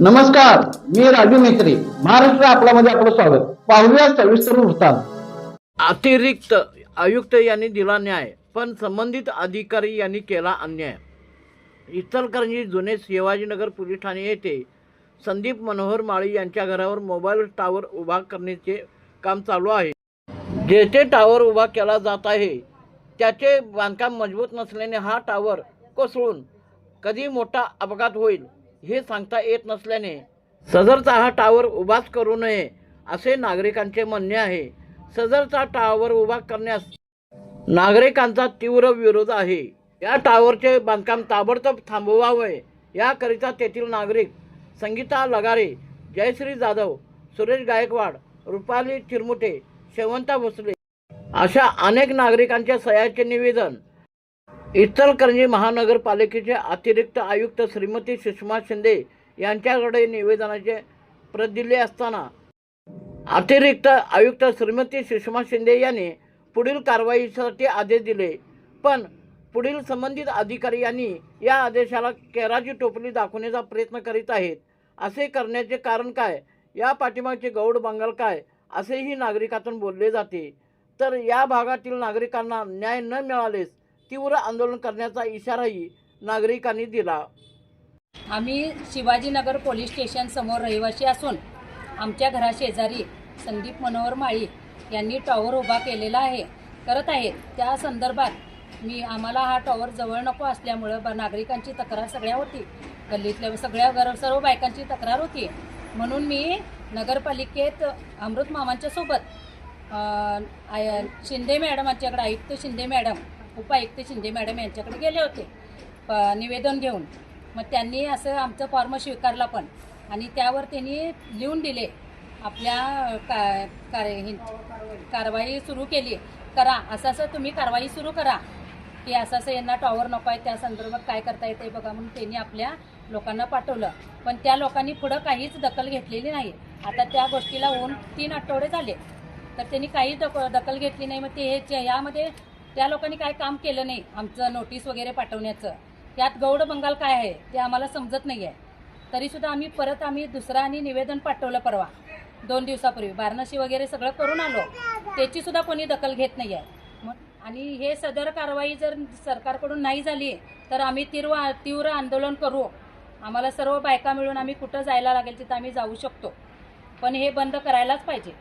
नमस्कार मी राजू मेत्री महाराष्ट्र आपल्यामध्ये आपलं स्वागत. पाहूया सविस्तर वृत्तांत. अतिरिक्त आयुक्त यांनी दिला न्याय पण संबंधित अधिकारी यांनी केला अन्याय. इचलकरंजी जुने शिवाजीनगर पोलीस ठाणे येथे संदीप मनोहर माळी यांच्या घरावर मोबाईल टावर उभा करण्याचे काम चालू आहे. जेथे टावर उभा केला जात आहे त्याचे बांधकाम मजबूत नसल्याने हा टावर कोसळून कधी मोठा अपघात होईल? हे सांगता येत नसल्याने सदरचा हा टावर उभाच करू नये असे नागरिकांचे म्हणणे आहे. सदरचा टावर उभा करण्यास नागरिकांचा तीव्र विरोध आहे. या टावरचे बांधकाम ताबडतोब थांबवावे याकरिता तेथील नागरिक संगीता लगारे जयश्री जाधव सुरेश गायकवाड रुपाली चिरमुटे शेवंता भोसले अशा अनेक नागरिकांच्या सह्याचे निवेदन इचलकरंजी महानगरपालिकेचे अतिरिक्त आयुक्त श्रीमती सुषमा शिंदे यांच्याकडे निवेदनाचे प्रत दिले असताना अतिरिक्त आयुक्त श्रीमती सुषमा शिंदे यांनी पुढील कारवाईसाठी आदेश दिले. पण पुढील संबंधित अधिकारी यांनी या आदेशाला केराची टोपली दाखवण्याचा प्रयत्न करीत आहेत. असे करण्याचे कारण काय? या पाठीमागचे गौड बंगाल काय? असेही नागरिकातून बोलले जाते. तर या भागातील नागरिकांना न्याय न मिळालेस तीव्र आंदोलन करण्याचा इशाराही नागरिकांनी दिला. आम्ही शिवाजीनगर पोलीस स्टेशन समोर रहिवासी असून आमच्या घराशेजारी संदीप मनोहर माळी यांनी टॉवर उभा केलेला आहे करत आहेत. त्या संदर्भात मी आम्हाला हा टॉवर जवळ नको असल्यामुळं ब नागरिकांची तक्रार सगळ्या होती. गल्लीतल्या सगळ्या घर सर्व बायकांची तक्रार होती. म्हणून मी नगरपालिकेत अमृत मामांच्या सोबत शिंदे मॅडम आमच्याकडे आयुक्त शिंदे मॅडम उपायुक्त शिंदे मॅडम यांच्याकडे गेले होते प- निवेदन घेऊन. मग त्यांनी असं आमचं फॉर्म स्वीकारला पण. आणि त्यावर त्यांनी लिहून दिले आपल्या का कार कारवाई सुरू केली. करा असं असं तुम्ही कारवाई सुरू करा. की असं असं यांना टॉवर नको आहे त्या संदर्भात काय करता येते बघा म्हणून त्यांनी आपल्या लोकांना पाठवलं. पण त्या लोकांनी पुढं काहीच दखल घेतलेली नाही. आता त्या गोष्टीला होऊन तीन आठवडे झाले. तर त्यांनी काही दक दखल घेतली नाही. मग ते हे जे- यामध्ये त्या लोकांनी काय काम केलं नाही आमचं नोटीस वगैरे पाठवण्याचं. त्यात गौड बंगाल काय आहे ते आम्हाला समजत नाही आहे तरीसुद्धा आम्ही परत आम्ही दुसरं आणि निवेदन पाठवलं परवा. दोन दिवसापूर्वी बारणाशी वगैरे सगळं करून आलो. त्याचीसुद्धा कोणी दखल घेत नाही आहे मग आणि हे सदर कारवाई जर सरकारकडून नाही झाली तर आम्ही तीव्र तीव्र आंदोलन करू. आम्हाला सर्व बायका मिळून आम्ही कुठं जायला लागेल तिथं आम्ही जाऊ शकतो. पण हे बंद करायलाच पाहिजे.